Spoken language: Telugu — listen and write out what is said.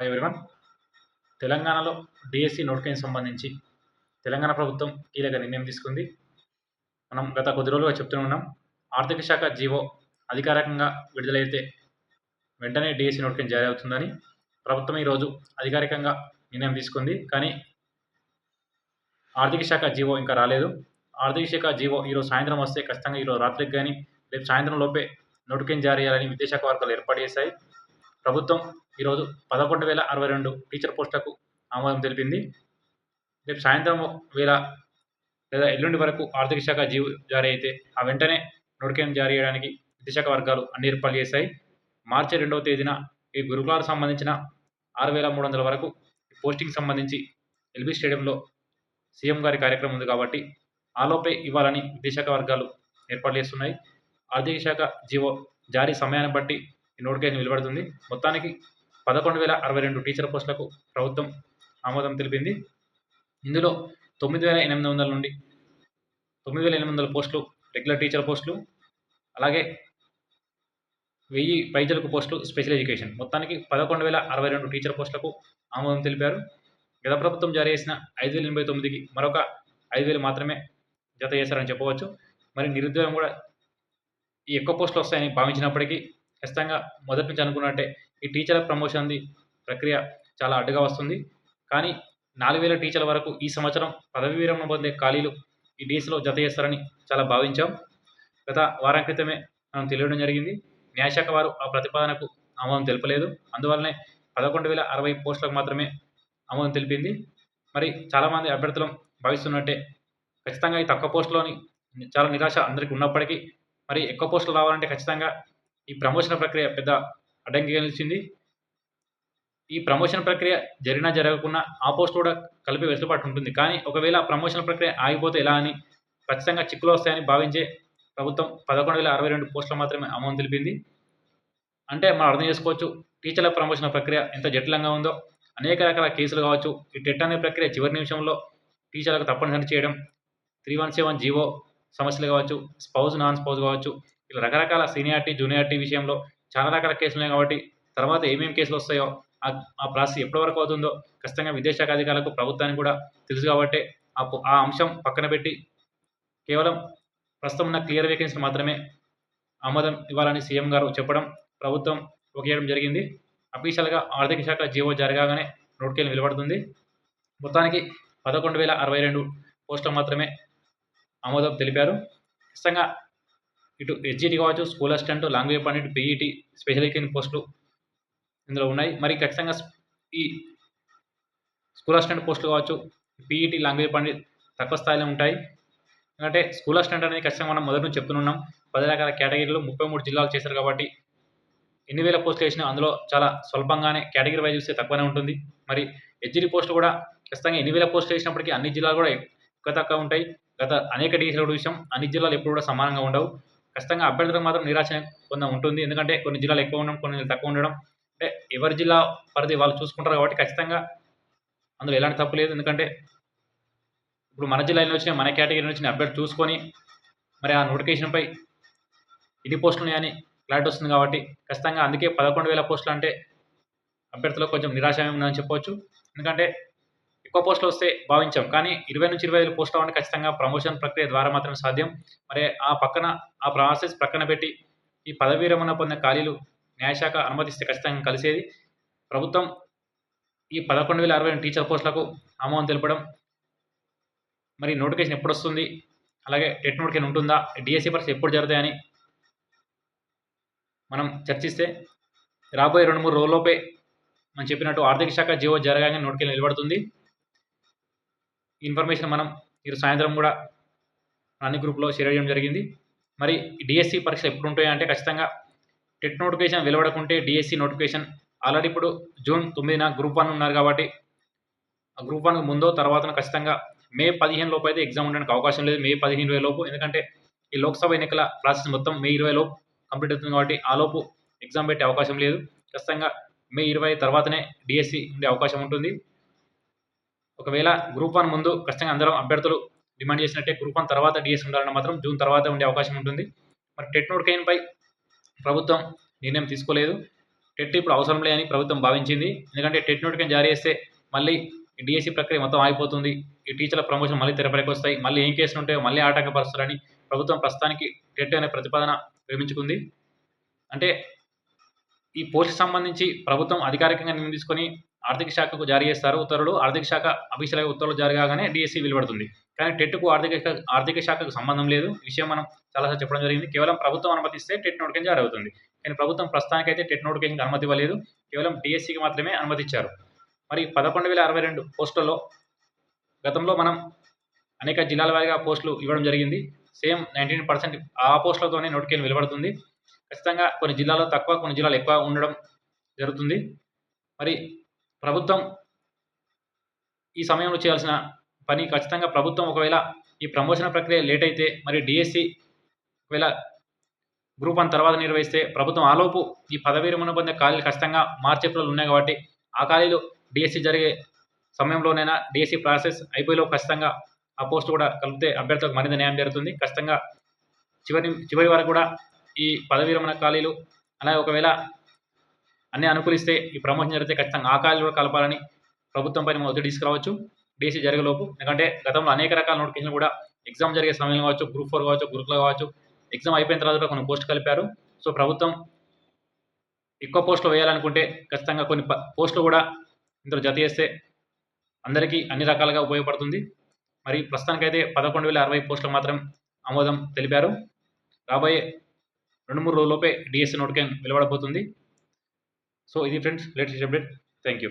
హాయ్ ఎవరివన్ తెలంగాణలో డిఎస్సి నోటిఫికేషన్ సంబంధించి తెలంగాణ ప్రభుత్వం కీలక నిర్ణయం తీసుకుంది. మనం గత కొద్ది రోజులుగా చెప్తూనే ఉన్నాం. ఆర్థిక శాఖ జీవో అధికారికంగా విడుదలైతే వెంటనే డిఎస్సి నోటిఫికేషన్ జారీ అవుతుందని ప్రభుత్వం ఈరోజు అధికారికంగా నిర్ణయం తీసుకుంది. కానీ ఆర్థిక శాఖ జీవో ఇంకా రాలేదు. ఆర్థిక శాఖ జీవో ఈరోజు సాయంత్రం వస్తే ఖచ్చితంగా ఈరోజు రాత్రికి కానీ రేపు సాయంత్రం లోపే నోటిఫికేషన్ జారీ చేయాలని విద్యాశాఖ వర్గాలు ఏర్పాటు చేశాయి. ప్రభుత్వం ఈరోజు పదకొండు వేల అరవై రెండు టీచర్ పోస్టులకు ఆమోదం తెలిపింది. రేపు సాయంత్రం వేళ లేదా ఎల్లుండి వరకు ఆర్థిక శాఖ జీవో జారీ అయితే ఆ వెంటనే నోటిఫికేషన్ జారీ చేయడానికి విద్యాశాఖ వర్గాలు అన్ని ఏర్పాట్లు చేశాయి. మార్చి రెండవ తేదీన ఈ గురుకులాలకు సంబంధించిన ఆరు వేల మూడు వందల వరకు పోస్టింగ్ సంబంధించి ఎల్బీ స్టేడియంలో సీఎం గారి కార్యక్రమం ఉంది కాబట్టి ఆలోపే ఇవ్వాలని విద్యాశాఖ వర్గాలు ఏర్పాటు చేస్తున్నాయి. ఆర్థిక శాఖ జీవో జారీ సమయాన్ని బట్టి నోటిఫికేషన్ వెలువడుతుంది మొత్తానికి పదకొండు వేల అరవై రెండు టీచర్ పోస్టులకు ప్రభుత్వం ఆమోదం తెలిపింది. ఇందులో తొమ్మిది వేల ఎనిమిది వందల నుండి తొమ్మిది వేల ఎనిమిది వందల పోస్టులు రెగ్యులర్ టీచర్ పోస్టులు అలాగే వెయ్యి పైచలకు పోస్టులు స్పెషల్ ఎడ్యుకేషన్. మొత్తానికి పదకొండు వేల అరవై రెండు టీచర్ పోస్టులకు ఆమోదం తెలిపారు. గత ప్రభుత్వం జారీ చేసిన ఐదు వేల ఎనభై తొమ్మిదికి మరొక ఐదు వేలు మాత్రమే జత చేశారని చెప్పవచ్చు. మరి నిరుద్యోగం కూడా ఈ ఎక్కువ పోస్టులు వస్తాయని భావించినప్పటికీ ఖచ్చితంగా మొదటి నుంచి అనుకున్నట్టే ఈ టీచర్ల ప్రమోషన్ది ప్రక్రియ చాలా అడ్డుగా వస్తుంది. కానీ నాలుగు వేల టీచర్ల వరకు ఈ సంవత్సరం పదవి విరమణ పొందే ఖాళీలు ఈ డీసీలో జత చేస్తారని చాలా భావించాం. గత వారం క్రితమే మనం తెలియడం జరిగింది. న్యాయశాఖ వారు ఆ ప్రతిపాదనకు ఆమోదం తెలపలేదు. అందువల్లనే పదకొండు వేల అరవై పోస్టులకు మాత్రమే ఆమోదం తెలిపింది. మరి చాలామంది అభ్యర్థులు భావిస్తున్నట్టే ఖచ్చితంగా ఈ తక్కువ పోస్టులోని చాలా నిరాశ అందరికీ ఉన్నప్పటికీ మరి ఎక్కువ పోస్టులు రావాలంటే ఖచ్చితంగా ఈ ప్రమోషన్ ప్రక్రియ పెద్ద అడ్డంకి నిలిచింది. ఈ ప్రమోషన్ ప్రక్రియ జరిగినా జరగకుండా ఆ పోస్ట్ కూడా కలిపి వెసులుబాటు ఉంటుంది. కానీ ఒకవేళ ప్రమోషన్ ప్రక్రియ ఆగిపోతే ఎలా అని ఖచ్చితంగా చిక్కులు వస్తాయని భావించే ప్రభుత్వం పదకొండు వేల అరవై రెండు పోస్టులు మాత్రమే అమౌంట్ తెలిపింది. అంటే మనం అర్థం చేసుకోవచ్చు టీచర్ల ప్రమోషన్ ప్రక్రియ ఎంత జటిలంగా ఉందో అనేక రకాల కేసులు కావచ్చు. ఈ టెట్ అనే ప్రక్రియ చివరి నిమిషంలో టీచర్లకు తప్పనిసరి చేయడం త్రీ వన్ సెవెన్ జీవో సమస్యలు కావచ్చు స్పౌజ్ నాన్ స్పౌజ్ కావచ్చు ఇలా రకరకాల సీనియారిటీ జూనియారిటీ విషయంలో చాలా రకాల కేసులు ఉన్నాయి కాబట్టి తర్వాత ఏమేమి కేసులు వస్తాయో ఆ ప్రాసెస్ ఎప్పటి వరకు అవుతుందో ఖచ్చితంగా విదేశాఖ అధికారులకు ప్రభుత్వానికి కూడా తెలుసు కాబట్టి ఆ అంశం పక్కన పెట్టి కేవలం ప్రస్తుతం ఉన్న క్లియర్ వేకెన్సీ మాత్రమే ఆమోదం ఇవ్వాలని సీఎం గారు చెప్పడం ప్రభుత్వం ఒకేయడం జరిగింది. అఫీషియల్గా ఆర్థిక శాఖ జీవో జరగానే నోటికేలు వెలువడుతుంది. మొత్తానికి పదకొండు వేల అరవై రెండు పోస్టులు మాత్రమే ఆమోదం తెలిపారు. ఖచ్చితంగా ఇటు ఎస్జిటి కావచ్చు school assistant language pandit PET special education పోస్టులు ఇందులో ఉన్నాయి. మరి ఖచ్చితంగా ఈ స్కూల్ అసిస్టెంట్ పోస్టులు కావచ్చు పీఈటీ లాంగ్వేజ్ పండిట్ తక్కువ స్థాయిలో ఉంటాయి. ఎందుకంటే స్కూల్ అసిస్టెంట్ అనేది ఖచ్చితంగా మనం మొదటి నుంచి చెప్తున్నాం పది రకాల కేటగిరీలు ముప్పై మూడు జిల్లాలు చేశారు కాబట్టి ఎన్ని వేల పోస్టులు వేసినా అందులో చాలా స్వల్పంగానే కేటగిరీ వైజ్ చూస్తే తక్కువనే ఉంటుంది. మరి హెచ్జిడి పోస్టులు కూడా ఖచ్చితంగా ఎన్ని వేల పోస్టులు వేసినప్పటికీ అన్ని జిల్లాలు కూడా ఎక్కువ తక్కువ ఉంటాయి. గత అనేక డిగ్రీలు విషయం అన్ని జిల్లాలు ఎప్పుడు కూడా సమానంగా ఉండవు. ఖచ్చితంగా అభ్యర్థులకు మాత్రం నిరాశ కొంత ఉంటుంది. ఎందుకంటే కొన్ని జిల్లాలు ఎక్కువ ఉండడం కొన్ని తక్కువ ఉండడం. అంటే ఎవరి జిల్లా పరిధి వాళ్ళు చూసుకుంటారు కాబట్టి ఖచ్చితంగా అందులో ఎలాంటి తప్పు లేదు. ఎందుకంటే ఇప్పుడు మన జిల్లా వచ్చిన మన కేటగిరీ వచ్చిన అభ్యర్థి చూసుకొని మరి ఆ నోటిఫికేషన్పై ఇది పోస్టులు ఉన్నాయని క్లారిటీ వస్తుంది కాబట్టి ఖచ్చితంగా అందుకే పదకొండు వేల పోస్టులు అంటే అభ్యర్థులకు కొంచెం నిరాశ ఉందని చెప్పవచ్చు. ఎందుకంటే ఎక్కువ పోస్టులు వస్తే భావించాం. కానీ ఇరవై నుంచి ఇరవై ఐదు పోస్టులు అంటే ఖచ్చితంగా ప్రమోషన్ ప్రక్రియ ద్వారా మాత్రమే సాధ్యం. మరి ఆ పక్కన ఆ ప్రాసెస్ ప్రక్కన పెట్టి ఈ పదవీ విరమణ పొందిన ఖాళీలు న్యాయశాఖ అనుమతిస్తే ఖచ్చితంగా కలిసేది. ప్రభుత్వం ఈ పదకొండు వేల అరవై టీచర్ పోస్టులకు ఆమోదం తెలపడం మరి నోటిఫికేషన్ ఎప్పుడు వస్తుంది అలాగే టెట్ నోటిఫికేషన్ ఉంటుందా? డిఎస్సి పరీక్ష ఎప్పుడు జరుగుతాయని మనం చర్చిస్తే రాబోయే రెండు మూడు రోజుల్లోపే మనం చెప్పినట్టు ఆర్థిక శాఖ జీవో జరగానే నోటికి నిలబడుతుంది. ఇన్ఫర్మేషన్ మనం ఈరోజు సాయంత్రం కూడా అన్ని గ్రూప్లో షేర్ చేయడం జరిగింది. మరి డిఎస్సి పరీక్షలు ఎప్పుడు ఉంటాయి అంటే ఖచ్చితంగా టెట్ నోటిఫికేషన్ వెలువడకుంటే డిఎస్సి నోటిఫికేషన్ ఆల్రెడీ ఇప్పుడు జూన్ తొమ్మిదిన గ్రూప్ వన్ ఉన్నారు కాబట్టి ఆ గ్రూప్ వన్ ముందో తర్వాత ఖచ్చితంగా మే పదిహేను లోపు అయితే ఎగ్జామ్ ఉండడానికి అవకాశం లేదు. మే పదిహేను ఇరవై లోపు. ఎందుకంటే ఈ లోక్సభ ఎన్నికల ప్రాసెస్ మొత్తం మే ఇరవై లోపు కంప్లీట్ అవుతుంది కాబట్టి ఆ లోపు ఎగ్జామ్ పెట్టే అవకాశం లేదు. ఖచ్చితంగా మే ఇరవై తర్వాతనే డిఎస్సి ఉండే అవకాశం ఉంటుంది. ఒకవేళ గ్రూప్ వన్ ముందు ఖచ్చితంగా అందరం అభ్యర్థులు డిమాండ్ చేసినట్టే గ్రూప్ వన్ తర్వాత డిఎస్ ఉండాలని మాత్రం జూన్ తర్వాత ఉండే అవకాశం ఉంటుంది. మరి టెట్ నోటిఫికేషన్పై ప్రభుత్వం నిర్ణయం తీసుకోలేదు. టెట్ ఇప్పుడు అవసరం లేదని ప్రభుత్వం భావించింది. ఎందుకంటే టెట్ నోటిఫికేషన్ జారీ చేస్తే మళ్ళీ డిఎస్సి ప్రక్రియ మొత్తం ఆగిపోతుంది. ఈ టీచర్ల ప్రమోషన్ మళ్ళీ తెరపడికి వస్తాయి. మళ్ళీ ఏం కేసులు ఉంటాయో మళ్ళీ ఆటంకపరుస్తారని ప్రభుత్వం ప్రస్తుతానికి టెట్ అనే ప్రతిపాదన విరమించుకుంది అంటే ఈ పోస్ట్ సంబంధించి ప్రభుత్వం అధికారికంగా నిర్ణయం తీసుకొని ఆర్థిక శాఖకు జారీ చేస్తారు. ఉత్తర్వులు ఆర్థిక శాఖ అఫీషియల్గా ఉత్తర్వులు జారీ కాగానే డిఎస్సి వెలువడుతుంది. కానీ టెట్కు ఆర్థిక ఆర్థిక శాఖకు సంబంధం లేదు. విషయం మనం చాలాసార్లు చెప్పడం జరిగింది. కేవలం ప్రభుత్వం అనుమతిస్తే టెట్ నోటిఫికేషన్ జారీ అవుతుంది. కానీ ప్రభుత్వం ప్రస్తుతానికైతే టెట్ నోటిఫికేషన్ అనుమతి ఇవ్వలేదు. కేవలం డిఎస్సికి మాత్రమే అనుమతి ఇచ్చారు మరి పదకొండు వేల అరవై రెండు పోస్టుల్లో గతంలో మనం అనేక జిల్లాల వారీగా పోస్టులు ఇవ్వడం జరిగింది. సేమ్ నైన్టీన్ పర్సెంట్ ఆ పోస్టులతోనే నోటిఫికేషన్ వెలువడుతుంది. ఖచ్చితంగా కొన్ని జిల్లాల్లో తక్కువ కొన్ని జిల్లాలు ఎక్కువ ఉండడం జరుగుతుంది. మరి ప్రభుత్వం ఈ సమయంలో చేయాల్సిన పని ఖచ్చితంగా ప్రభుత్వం ఒకవేళ ఈ ప్రమోషన్ ప్రక్రియ లేట్ అయితే మరి డిఎస్సి ఒకవేళ గ్రూప్ వన్ తర్వాత నిర్వహిస్తే ప్రభుత్వం ఆలోపు ఈ పదవీ విరమణ పొందే ఖాళీలు ఖచ్చితంగా మార్చి ఏప్రిల్ ఉన్నాయి కాబట్టి ఆ ఖాళీలు డిఎస్సి జరిగే సమయంలోనైనా డిఎస్సి ప్రాసెస్ అయిపోయేలోపు ఖచ్చితంగా ఆ పోస్ట్ కూడా కలిపితే అభ్యర్థులకు మరింత న్యాయం జరుగుతుంది. ఖచ్చితంగా చివరి చివరి వరకు కూడా ఈ పదవీ విరమణ ఖాళీలు. అలాగే ఒకవేళ అన్నీ అనుకూలిస్తే ఈ ప్రమోషన్ జరిగితే ఖచ్చితంగా ఆ ఖాళీలు కూడా కలపాలని ప్రభుత్వంపై ఒత్తిడి తీసుకురావచ్చు. డీసీ జరగలోపు ఎందుకంటే గతంలో అనేక రకాల నోటిఫికేషన్లు కూడా ఎగ్జామ్ జరిగే సమయంలో కావచ్చు గ్రూప్ ఫోర్ కావచ్చు గ్రూప్లో కావచ్చు ఎగ్జామ్ అయిపోయిన తర్వాత కూడా కొన్ని పోస్ట్ కలిపారు. సో ప్రభుత్వం ఎక్కువ పోస్టులు వేయాలనుకుంటే ఖచ్చితంగా కొన్ని ప- పోస్టులు కూడా ఇందులో జత చేస్తే అందరికీ అన్ని రకాలుగా ఉపయోగపడుతుంది. మరి ప్రస్తుతానికైతే పదకొండు వేల అరవై పోస్టులు మాత్రం ఆమోదం తెలిపారు. రాబోయే రెండు మూడు రోజుల్లోపే డిఎస్సీ నోటిఫికేషన్ వెలువడబోతుంది. సో ఇది friends latest update thank you